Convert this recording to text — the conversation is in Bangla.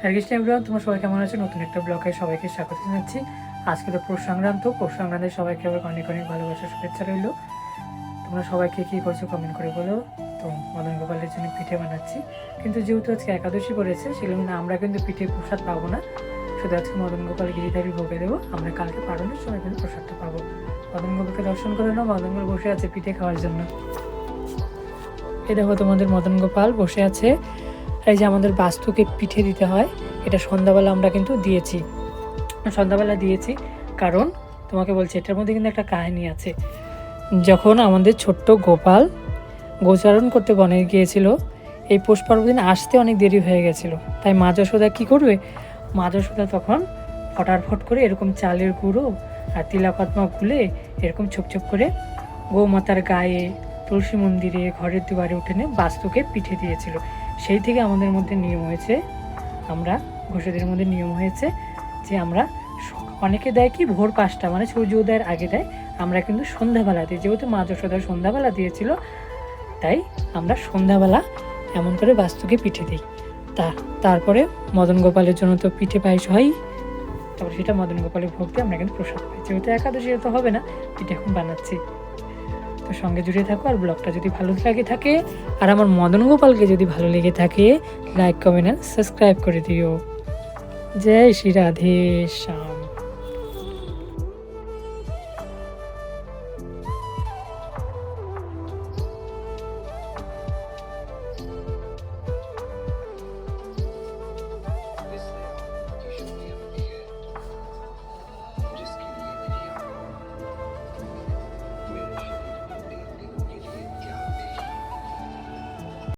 হ্যাঁ কৃষ্ণ এভরিওয়ান, তোমার সবাই কেমন আছে? নতুন একটা ব্লগে সবাইকে স্বাগত জানাচ্ছি। আজকে তো পৌষ সংক্রান্ত, পৌষ সংক্রান্তে সবাইকে আবার অনেক অনেক ভালোবাসা, শুভেচ্ছা রইল। তোমরা সবাইকে কী করছ কমেন্ট করে বলো। তো মদন গোপালের জন্য পিঠে বানাচ্ছি। কিন্তু যেহেতু আজকে একাদশী পড়েছে সেগুলো না আমরা কিন্তু পিঠে প্রসাদ পাবো না। শুধু আজকে মদন গোপাল গিরিধারী ভোগে দেবো। আমরা কালকে পালনের সময় কিন্তু প্রসাদটা পাবো। মদন গোপালকে দর্শন করে নাও মদন গোপাল বসে আছে পিঠে খাওয়ার জন্য। এই দেখো তোমাদের মদন গোপাল বসে আছে। এই যে আমাদের বাস্তুকে পিঠে দিতে হয়, এটা সন্ধ্যাবেলা আমরা কিন্তু দিয়েছি। সন্ধ্যাবেলা দিয়েছি, কারণ তোমাকে বলছি, এটার মধ্যে কিন্তু একটা কাহিনী আছে। যখন আমাদের ছোট্ট গোপাল গোচারণ করতে বনে গিয়েছিল, এই পৌষ পর্বদিন আসতে অনেক দেরি হয়ে গেছিল। তাই মা যশোদা কী করবে? মা যশোদা তখন ফটারফট করে এরকম চালের গুঁড়ো আর তিলাকদমা গুলে এরকম ছোপ ছোপ করে গৌমাতার গায়ে তুলসী মন্দিরে ঘরের দুয়ারে উঠেনে বাস্তুকে পিঠে দিয়েছিল। সেই থেকে আমাদের মধ্যে নিয়ম হয়েছে, আমরা ঘোষেদের মধ্যে নিয়ম হয়েছে যে আমরা অনেকে দেয় কি ভোর পাঁচটা মানে সূর্য উদয়ের আগে দেয়, আমরা কিন্তু সন্ধ্যাবেলা দিই। যেহেতু মা যশোদা সন্ধ্যাবেলা দিয়েছিল, তাই আমরা সন্ধ্যাবেলা এমন করে বাস্তুকে পিঠে দিই। তা, তারপরে মদন গোপালের জন্য তো পিঠে পায়েস হয় তারপরে সেটা মদন গোপালের ভোগ দিয়ে আমরা কিন্তু প্রসাদ পাই। যেহেতু একাদশী তো হবে না, পিঠে এখন বানাচ্ছি। তো সঙ্গে জুড়ে থাকো, আর ব্লগটা যদি ভালো লাগে থাকে, আর আমার মদন গোপালকে যদি ভালো লেগে থাকে লাইক কমেন্ট আর সাবস্ক্রাইব করে দিও। জয় শ্রী রাধে শ্যাম